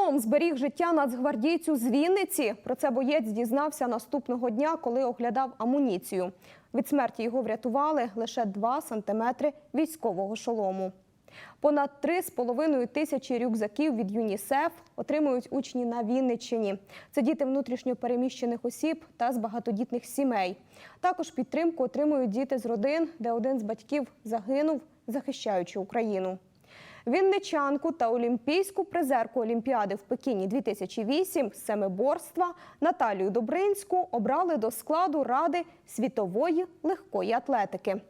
Шолом зберіг життя нацгвардійцю з Вінниці. Про це боєць дізнався наступного дня, коли оглядав амуніцію. Від смерті його врятували лише 2 сантиметри військового шолому. Понад 3,5 тисячі рюкзаків від ЮНІСЕФ отримують учні на Вінниччині. Це діти внутрішньо переміщених осіб та з багатодітних сімей. Також підтримку отримують діти з родин, де один з батьків загинув, захищаючи Україну. Вінничанку та олімпійську призерку Олімпіади в Пекіні 2008 з семиборства Наталію Добринську обрали до складу Ради світової легкої атлетики.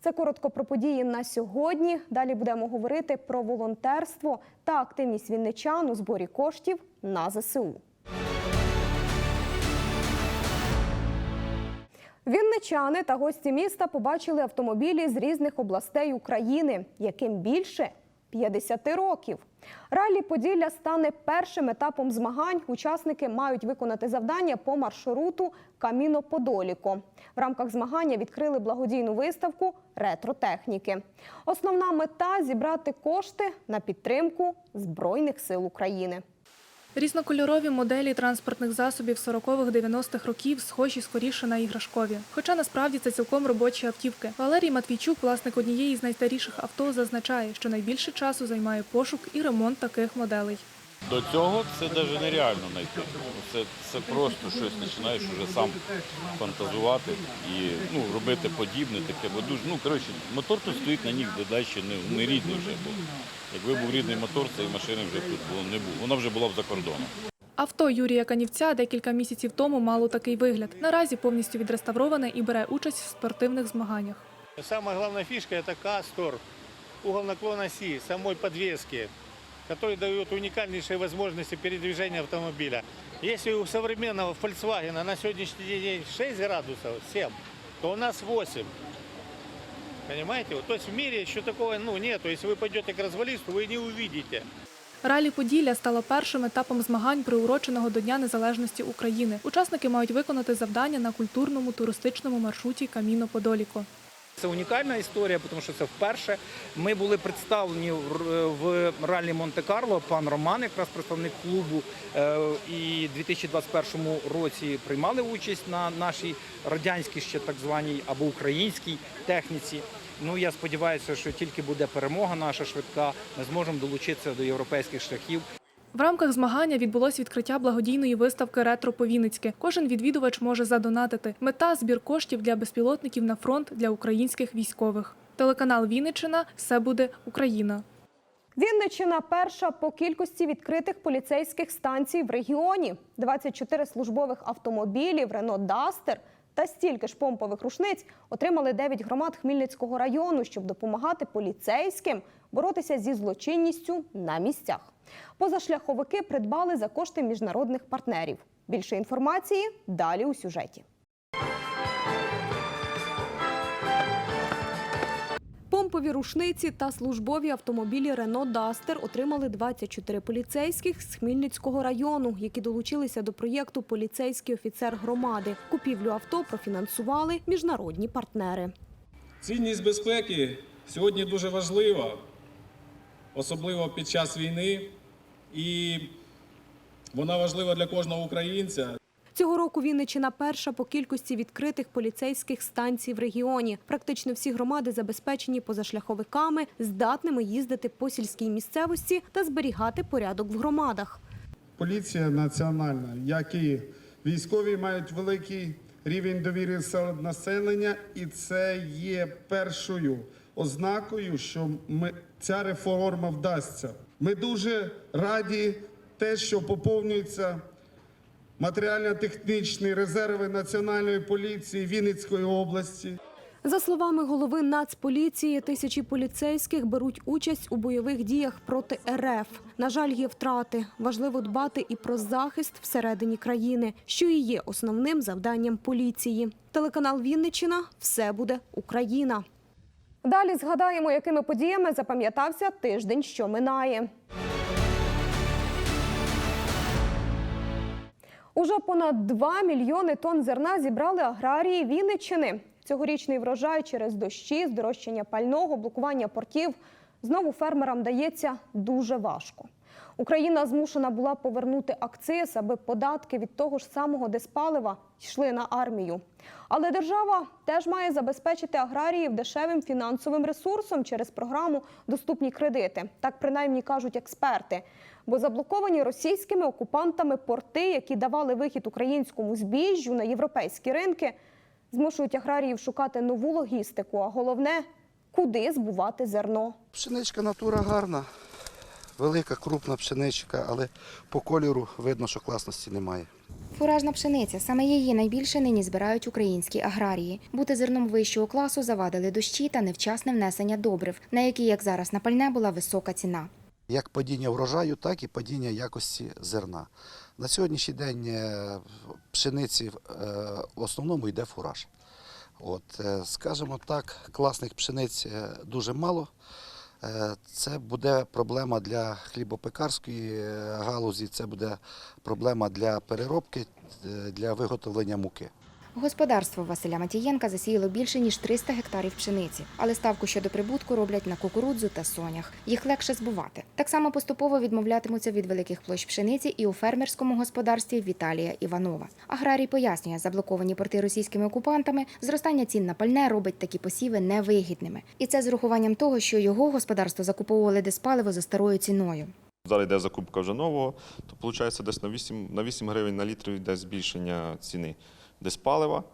Це коротко про події на сьогодні. Далі будемо говорити про волонтерство та активність вінничан у зборі коштів на ЗСУ. Вінничани та гості міста побачили автомобілі з різних областей України, яким більше 50 років. Ралі Поділля стане першим етапом змагань. Учасники мають виконати завдання по маршруту Каміно Подоліко. В рамках змагання відкрили благодійну виставку ретротехніки. Основна мета зібрати кошти на підтримку Збройних сил України. Різнокольорові моделі транспортних засобів 40-х-90-х років схожі скоріше на іграшкові. Хоча насправді це цілком робочі автівки. Валерій Матвійчук, власник однієї з найстаріших авто, зазначає, що найбільше часу займає пошук і ремонт таких моделей. До цього це навіть нереально знайти. Це, це просто щось починаєш вже сам фантазувати і ну, робити подібне таке. Бо дуже, ну, коротше, мотор тут стоїть на них, де далі не, не рідний вже був. Якби був рідний мотор, цієї машини вже тут було не було. Вона вже була б за кордоном. Авто Юрія Канівця декілька місяців тому мало такий вигляд. Наразі повністю відреставроване і бере участь в спортивних змаганнях. Самая главная фишка – это Кастор, угол наклона оси, самой подвески, который дает уникальнейшие возможности передвижения автомобиля. Если у современного Volkswagen на сегодняшний день 6 градусов, 7, то у нас 8. Понимаете? Вот, То есть в мире еще такого ну, нет. Если вы пойдете к развалисту, вы не увидите. Ралі Поділля стало першим етапом змагань, приуроченого до Дня Незалежності України. Учасники мають виконати завдання на культурному туристичному маршруті Каміно Подоліко. Це унікальна історія, тому що це вперше. Ми були представлені в- ралі Монте-Карло. Пан Роман, якраз представник клубу, е, і в 2021 році приймали участь на нашій радянській ще так званій або українській техніці. Ну я сподіваюся, що тільки буде перемога наша швидка, ми зможемо долучитися до європейських шляхів. В рамках змагання відбулось відкриття благодійної виставки Ретро Повінницьке. Кожен відвідувач може задонатити. Мета збір коштів для безпілотників на фронт для українських військових. Телеканал Вінниччина все буде Україна. Вінниччина перша по кількості відкритих поліцейських станцій в регіоні. 24 службових автомобілів Рено Дастер та стільки ж помпових рушниць отримали 9 громад Хмельницького району, щоб допомагати поліцейським боротися зі злочинністю на місцях. Позашляховики придбали за кошти міжнародних партнерів. Більше інформації далі у сюжеті. Помпові рушниці та службові автомобілі Рено Дастер отримали 24 поліцейських з Хмельницького району, які долучилися до проєкту Поліцейський офіцер громади. Купівлю авто профінансували міжнародні партнери. Цінність безпеки сьогодні дуже важлива, особливо під час війни, і вона важлива для кожного українця. Цього року Вінниччина перша по кількості відкритих поліцейських станцій в регіоні. Практично всі громади забезпечені позашляховиками, здатними їздити по сільській місцевості та зберігати порядок в громадах. Поліція національна, як і військові, мають великий рівень довіри серед населення, і це є першою ознакою, що ми, ця реформа вдасться. Ми дуже раді те, що поповнюються матеріально-технічні резерви Національної поліції Вінницької області. За словами голови Нацполіції, тисячі поліцейських беруть участь у бойових діях проти РФ. На жаль, є втрати. Важливо дбати і про захист всередині країни, що і є основним завданням поліції. Телеканал Вінниччина все буде Україна. Далі згадаємо, якими подіями запам'ятався тиждень, що минає. Уже понад 2 мільйони тонн зерна зібрали аграрії Вінниччини. Цьогорічний врожай через дощі, здорожчання пального, блокування портів знову фермерам дається дуже важко. Україна змушена була повернути акциз, аби податки від того ж самого диспалива йшли на армію. Але держава теж має забезпечити аграріїв дешевим фінансовим ресурсом через програму Доступні кредити. Так принаймні кажуть експерти. Бо заблоковані російськими окупантами порти, які давали вихід українському збіжжю на європейські ринки, змушують аграріїв шукати нову логістику, а головне куди збувати зерно. Пшеничка натура гарна, велика, крупна пшеничка, але по кольору видно, що класності немає. Фуражна пшениця саме її найбільше нині збирають українські аграрії. Бути зерном вищого класу завадили дощі та невчасне внесення добрив, на які, як зараз на пальне, була висока ціна. Як падіння врожаю, так і падіння якості зерна. На сьогоднішній день е, пшениці е, в основному йде фураж. От, е, скажімо так, класних пшениць дуже мало. Це буде проблема для хлібопекарської галузі, це буде проблема для переробки, для виготовлення муки. Господарство Василя Матієнка засіяло більше ніж 300 гектарів пшениці, але ставку щодо прибутку роблять на кукурудзу та сонях. Їх легше збувати. Так само поступово відмовлятимуться від великих площ пшениці і у фермерському господарстві Віталія Іванова. Аграрій пояснює, заблоковані порти російськими окупантами, зростання цін на пальне робить такі посіви невигідними. І це з урахуванням того, що його господарство закуповували диспаливо за старою ціною. Зараз йде закупка вже нового, то виходить десь на 8, на 8 гривень на літр йде збільшення ціни диспалива.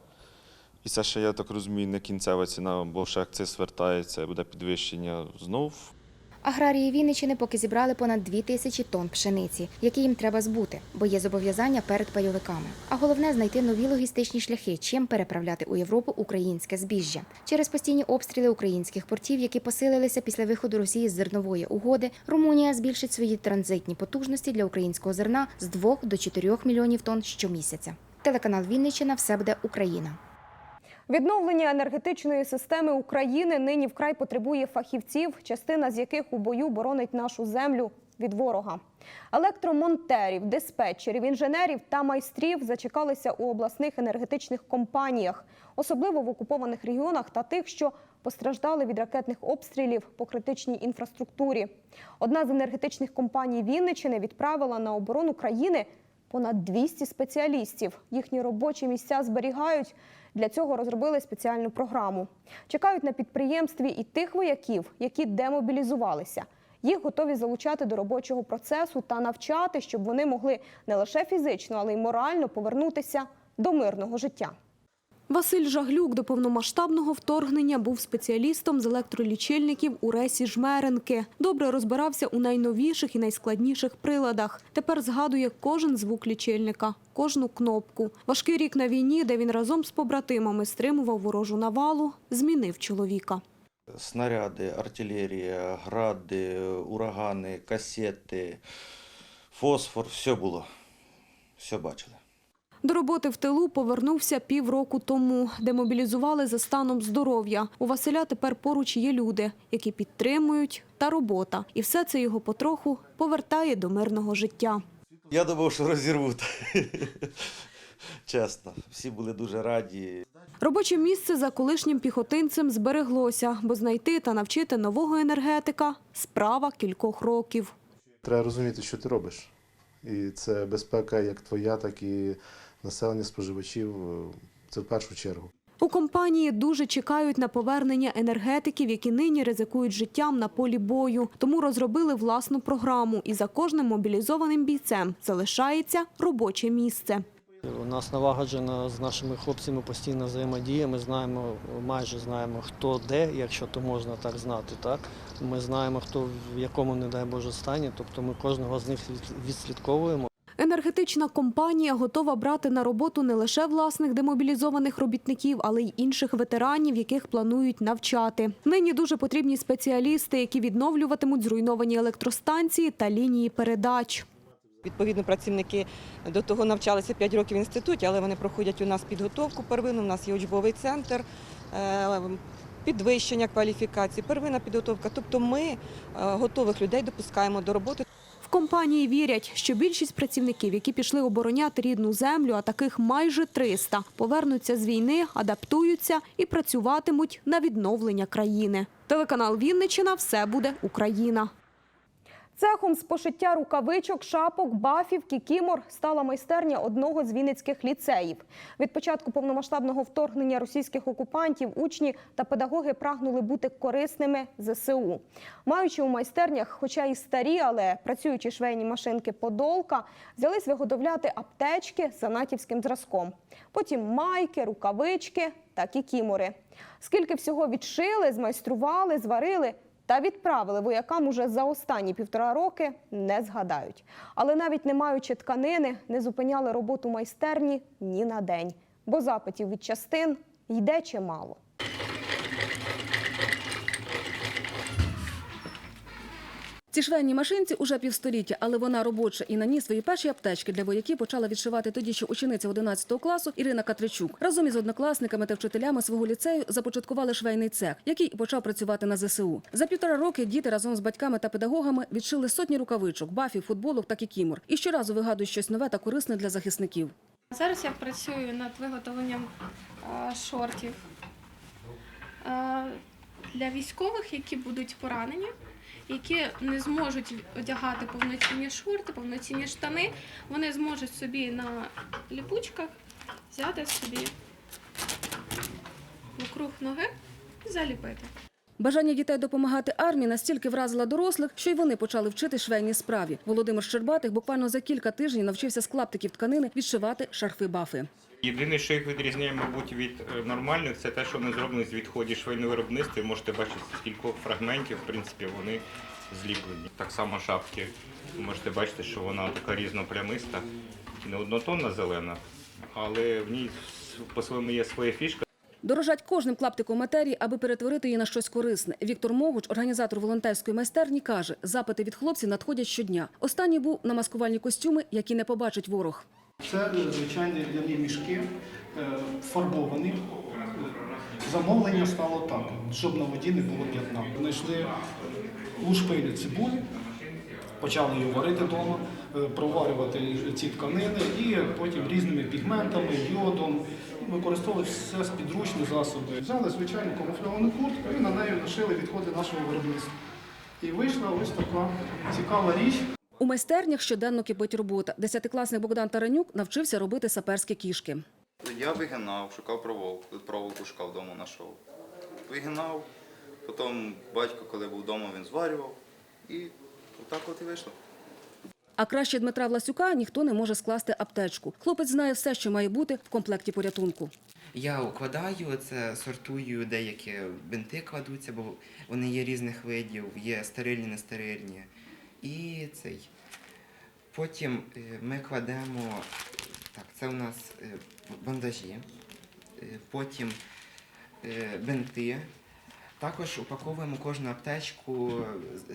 І це ще, я так розумію, не кінцева ціна, бо ще акциз вертається, буде підвищення знов. Аграрії Вінниччини поки зібрали понад 2 тисячі тонн пшениці, які їм треба збути, бо є зобов'язання перед пайовиками. А головне знайти нові логістичні шляхи, чим переправляти у Європу українське збіжжя. Через постійні обстріли українських портів, які посилилися після виходу Росії з зернової угоди, Румунія збільшить свої транзитні потужності для українського зерна з 2 до 4 мільйонів тонн щомісяця. Телеканал Вінниччина все буде Україна. Відновлення енергетичної системи України нині вкрай потребує фахівців, частина з яких у бою боронить нашу землю від ворога. Електромонтерів, диспетчерів, інженерів та майстрів зачекалися у обласних енергетичних компаніях, особливо в окупованих регіонах та тих, що постраждали від ракетних обстрілів по критичній інфраструктурі. Одна з енергетичних компаній Вінничини відправила на оборону країни понад 200 спеціалістів. Їхні робочі місця зберігають. Для цього розробили спеціальну програму. Чекають на підприємстві і тих вояків, які демобілізувалися. Їх готові залучати до робочого процесу та навчати, щоб вони могли не лише фізично, але й морально повернутися до мирного життя. Василь Жаглюк до повномасштабного вторгнення був спеціалістом з електролічильників у ресі Жмеренки. Добре розбирався у найновіших і найскладніших приладах. Тепер згадує кожен звук лічильника, кожну кнопку. Важкий рік на війні, де він разом з побратимами стримував ворожу навалу, змінив чоловіка. снаряди, артилерія, гради, урагани, касети, фосфор, все було. Все бачили. До роботи в тилу повернувся півроку тому. Демобілізували за станом здоров'я. У Василя тепер поруч є люди, які підтримують, та робота. І все це його потроху повертає до мирного життя. Я думав, що розірвуть. Чесно, всі були дуже раді. Робоче місце за колишнім піхотинцем збереглося, бо знайти та навчити нового енергетика – справа кількох років. Треба розуміти, що ти робиш. І це безпека як твоя, так і населення споживачів. Це в першу чергу. У компанії дуже чекають на повернення енергетиків, які нині ризикують життям на полі бою. Тому розробили власну програму. І за кожним мобілізованим бійцем залишається робоче місце. У нас налагоджена з нашими хлопцями постійна взаємодія. Ми знаємо, майже знаємо, хто де, якщо то можна так знати. Так ми знаємо, хто в якому, не дай Боже, стані. Тобто ми кожного з них від- відслідковуємо. Енергетична компанія готова брати на роботу не лише власних демобілізованих робітників, але й інших ветеранів, яких планують навчати. Нині дуже потрібні спеціалісти, які відновлюватимуть зруйновані електростанції та лінії передач. Відповідно, працівники до того навчалися 5 років в інституті, але вони проходять у нас підготовку первинну. У нас є учбовий центр, е, підвищення кваліфікації, первинна підготовка. Тобто ми е, готових людей допускаємо до роботи. Компанії вірять, що більшість працівників, які пішли обороняти рідну землю, а таких майже 300, повернуться з війни, адаптуються і працюватимуть на відновлення країни. Телеканал Вінничина «Все буде Україна». Цехом з пошиття рукавичок, шапок, бафів, кікімор стала майстерня одного з вінницьких ліцеїв. Від початку повномасштабного вторгнення російських окупантів учні та педагоги прагнули бути корисними ЗСУ. Маючи у майстернях, хоча і старі, але працюючі швейні машинки Подолка, взялись виготовляти аптечки за натівським зразком. Потім майки, рукавички та кікімори. Скільки всього відшили, змайстрували, зварили – та відправили воякам уже за останні півтора роки, не згадають. Але навіть не маючи тканини, не зупиняли роботу майстерні ні на день, бо запитів від частин йде чимало. Ці швейні машинці уже півстоліття, але вона робоча і на ній свої перші аптечки для вояків почала відшивати тоді, що учениця 11 класу Ірина Катричук разом із однокласниками та вчителями свого ліцею започаткували швейний цех, який почав працювати на ЗСУ. За півтора роки діти разом з батьками та педагогами відшили сотні рукавичок, бафів, футболок та кікімор. І щоразу вигадують щось нове та корисне для захисників. Зараз я працюю над виготовленням е, шортів е, для військових, які будуть поранені, які не зможуть одягати повноцінні шорти, повноцінні штани. Вони зможуть собі на ліпучках взяти собі вокруг ноги і заліпити. Бажання дітей допомагати армії настільки вразило дорослих, що й вони почали вчити швейній справі. Володимир Щербатих буквально за кілька тижнів навчився з клаптиків тканини відшивати шарфи-бафи. Єдине, що їх відрізняє, мабуть, від е, нормальних, це те, що вони зроблені з відходів швейного виробництва. Можете бачити, з кількох фрагментів, в принципі, вони зліплені. Так само шапки. Можете бачити, що вона така різноплямиста, не однотонна зелена, але в ній по-своєму є своя фішка. Дорожать кожним клаптиком матерії, аби перетворити її на щось корисне. Віктор Могуч, організатор волонтерської майстерні, каже, запити від хлопців надходять щодня. Останній був на маскувальні костюми, які не побачить ворог. Це е, звичайні ляні мішки, е, фарбовані. Замовлення стало так, щоб на воді не було п'ятна. Знайшли лушпилі цибулі, почали її варити вдома, проварювати ці тканини і потім різними пігментами, йодом. Використовували все з підручні засоби. Взяли звичайну камуфльовану куртку і на неї нашили відходи нашого виробництва. І вийшла ось така цікава річ. У майстернях щоденно кипить робота. Десятикласник Богдан Таранюк навчився робити саперські кішки. Я вигинав, шукав проволоку, проволоку шукав вдома, знайшов. Вигинав, потім батько, коли був вдома, він зварював. І отак от і вийшло. А краще Дмитра Власюка ніхто не може скласти аптечку. Хлопець знає все, що має бути в комплекті порятунку. Я укладаю це, сортую, деякі бинти кладуться, бо вони є різних видів, є стерильні, нестерильні. І цей. Потім е, ми кладемо, так, це у нас е, бандажі, е, потім бинти. Також упаковуємо кожну аптечку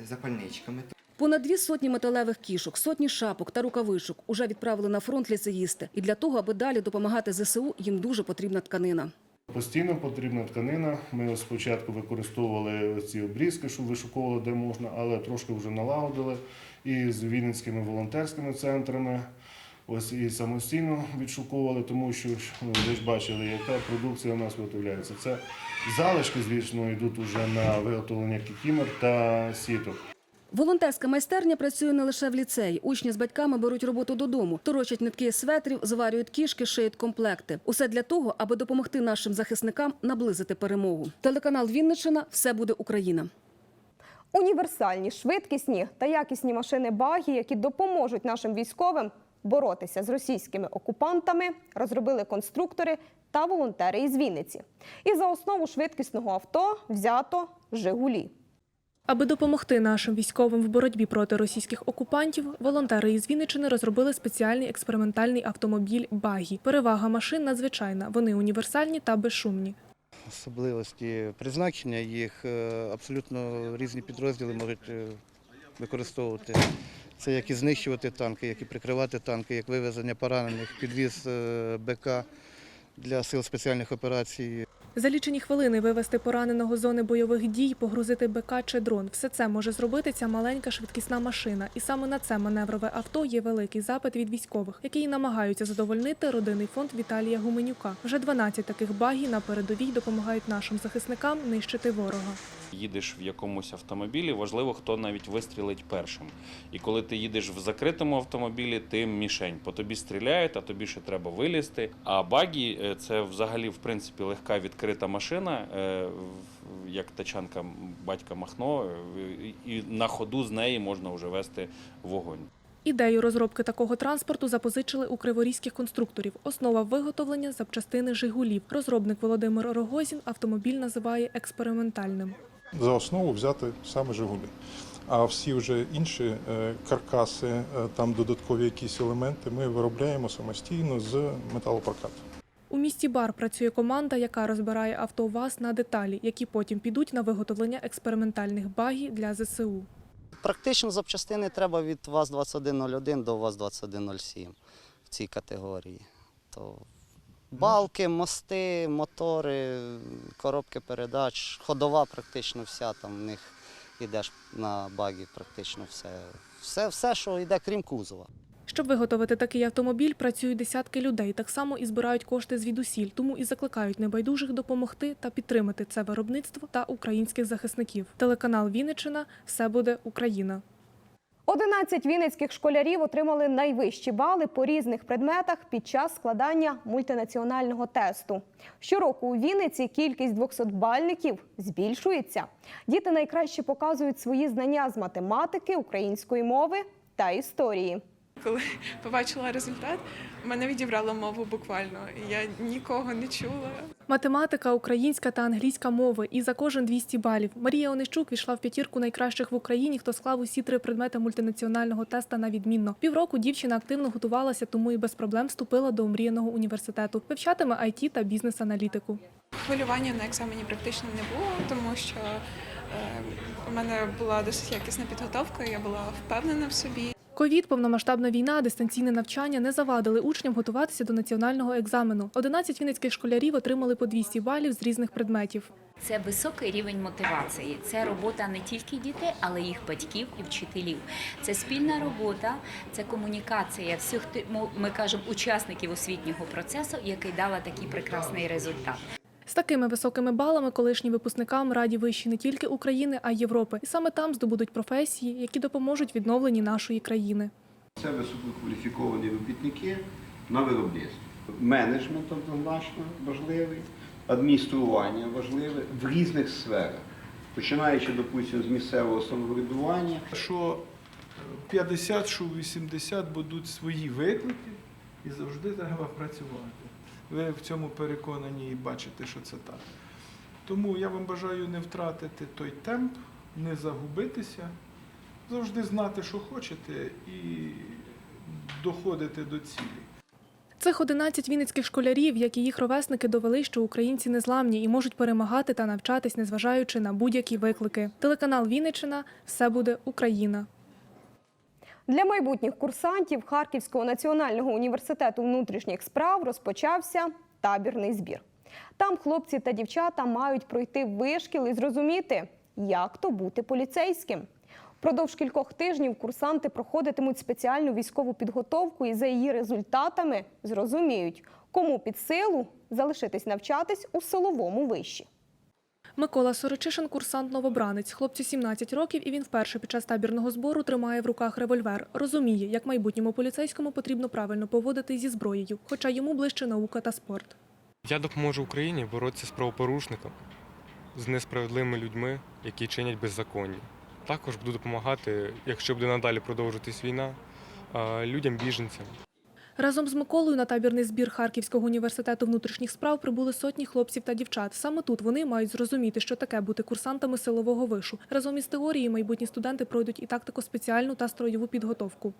запальничками. Понад дві сотні металевих кішок, сотні шапок та рукавичок уже відправили на фронт ліцеїсти. І для того, аби далі допомагати ЗСУ, їм дуже потрібна тканина. Постійно потрібна тканина. Ми спочатку використовували ці обрізки, щоб вишуковували де можна, але трошки вже налагодили і з вінницькими волонтерськими центрами. Ось і самостійно відшуковували, тому що ну, ви ж бачили, яка продукція у нас виготовляється. Це залишки, звісно, йдуть уже на виготовлення кікімер та сіток. Волонтерська майстерня працює не лише в ліцеї. Учні з батьками беруть роботу додому, торочать нитки светрів, зварюють кішки, шиють комплекти. Усе для того, аби допомогти нашим захисникам наблизити перемогу. Телеканал Вінниччина все буде Україна. Універсальні, швидкісні та якісні машини багі, які допоможуть нашим військовим боротися з російськими окупантами, розробили конструктори та волонтери із Вінниці. І за основу швидкісного авто взято Жигулі. Аби допомогти нашим військовим в боротьбі проти російських окупантів, волонтери із Вінниччини розробили спеціальний експериментальний автомобіль Багі. Перевага машин надзвичайна. Вони універсальні та безшумні. Особливості призначення їх е, абсолютно різні підрозділи можуть е, використовувати. Це як і знищувати танки, як і прикривати танки, як вивезення поранених, підвіз е, БК для сил спеціальних операцій. За лічені хвилини вивести пораненого з зони бойових дій, погрузити БК чи дрон. Все це може зробити ця маленька швидкісна машина. І саме на це маневрове авто є великий запит від військових, які намагаються задовольнити родинний фонд Віталія Гуменюка. Вже 12 таких багі на передовій допомагають нашим захисникам нищити ворога. Їдеш в якомусь автомобілі, важливо, хто навіть вистрілить першим. І коли ти їдеш в закритому автомобілі, ти мішень. По тобі стріляють, а тобі ще треба вилізти. А багі е, це взагалі в принципі легка відкрита машина, е, як тачанка батька Махно, і на ходу з неї можна вже вести вогонь. Ідею розробки такого транспорту запозичили у криворізьких конструкторів. Основа виготовлення запчастини Жигулів. Розробник Володимир Рогозін автомобіль називає експериментальним. За основу взяти саме Жигулі. А всі вже інші е, каркаси, е, там додаткові якісь елементи ми виробляємо самостійно з металопрокату. У місті Бар працює команда, яка розбирає авто ВАЗ на деталі, які потім підуть на виготовлення експериментальних багі для ЗСУ. Практично запчастини треба від ВАЗ-2101 до ВАЗ-2107 в цій категорії. То балки, мости, мотори, коробки передач, ходова практично вся, там в них йдеш на багі практично все. Все, все, що йде, крім кузова. Щоб виготовити такий автомобіль, працюють десятки людей. Так само і збирають кошти звідусіль, тому і закликають небайдужих допомогти та підтримати це виробництво та українських захисників. Телеканал Вінниччина все буде Україна. 11 вінницьких школярів отримали найвищі бали по різних предметах під час складання мультинаціонального тесту. Щороку у Вінниці кількість 200-бальників збільшується. Діти найкраще показують свої знання з математики, української мови та історії. Коли побачила результат, мене відібрало мову буквально. Я нікого не чула. Математика, українська та англійська мови. І за кожен 200 балів. Марія Онищук війшла в п'ятірку найкращих в Україні, хто склав усі три предмети мультинаціонального теста на відмінно. Півроку дівчина активно готувалася, тому і без проблем вступила до омріяного університету. Вивчатиме IT та бізнес-аналітику. Хвилювання на екзамені практично не було, тому що е, у мене була досить якісна підготовка, я була впевнена в собі. Ковід, повномасштабна війна, дистанційне навчання не завадили учням готуватися до національного екзамену. 11 вінницьких школярів отримали по 200 балів з різних предметів. Це високий рівень мотивації. Це робота не тільки дітей, але їх батьків і вчителів. Це спільна робота, це комунікація всіх ти- ми кажемо учасників освітнього процесу, який дала такий прекрасний результат. З такими високими балами колишнім випускникам раді вищі не тільки України, а й Європи. І саме там здобудуть професії, які допоможуть відновленні нашої країни. Це висококваліфіковані робітники на виробництві. Менеджмент однозначно важливий, адміністрування важливе в різних сферах, починаючи, допустимо, з місцевого самоврядування. Що 50, що 80 будуть свої виклики і завжди треба працювати. Ви в цьому переконані і бачите, що це так. Тому я вам бажаю не втратити той темп, не загубитися, завжди знати, що хочете, і доходити до цілі. Цих 11 вінницьких школярів, як і їх ровесники, довели, що українці незламні і можуть перемагати та навчатись, незважаючи на будь-які виклики. Телеканал Вінниччина все буде Україна. Для майбутніх курсантів Харківського національного університету внутрішніх справ розпочався табірний збір. Там хлопці та дівчата мають пройти вишкіл і зрозуміти, як то бути поліцейським. Продовж кількох тижнів курсанти проходитимуть спеціальну військову підготовку і за її результатами зрозуміють, кому під силу залишитись навчатись у силовому виші. Микола Сорочишин – курсант-новобранець. Хлопцю 17 років, і він вперше під час табірного збору тримає в руках револьвер. Розуміє, як майбутньому поліцейському потрібно правильно поводити зі зброєю, хоча йому ближче наука та спорт. Я допоможу Україні боротися з правопорушниками, з несправедливими людьми, які чинять беззаконня. Також буду допомагати, якщо буде надалі продовжуватись війна, людям-біженцям. Разом з Миколою на табірний збір Харківського університету внутрішніх справ прибули сотні хлопців та дівчат. Саме тут вони мають зрозуміти, що таке бути курсантами силового вишу. Разом із теорією майбутні студенти пройдуть і тактико спеціальну та строєву підготовку.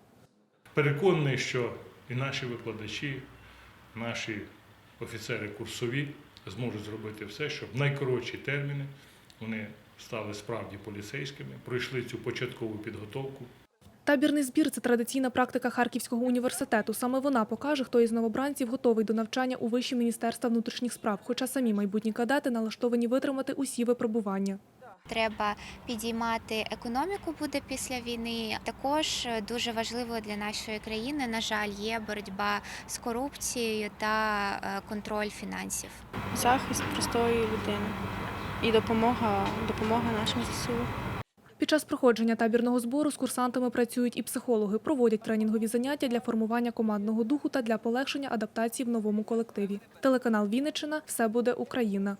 Переконаний, що і наші викладачі, наші офіцери курсові зможуть зробити все, щоб найкоротші терміни вони стали справді поліцейськими, пройшли цю початкову підготовку. Табірний збір це традиційна практика Харківського університету. Саме вона покаже, хто із новобранців готовий до навчання у виші Міністерства внутрішніх справ, хоча самі майбутні кадети налаштовані витримати усі випробування. Треба підіймати економіку буде після війни. Також дуже важливо для нашої країни, на жаль, є боротьба з корупцією та е, контроль фінансів. захист простої людини і допомога, допомога нашим ЗСУ. Під час проходження табірного збору з курсантами працюють і психологи, проводять тренінгові заняття для формування командного духу та для полегшення адаптації в новому колективі. Телеканал Вінниччина все буде Україна.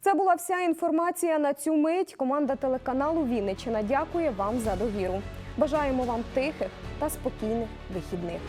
Це була вся інформація на цю мить. Команда телеканалу Вінниччина дякує вам за довіру. Бажаємо вам тихих та спокійних вихідних.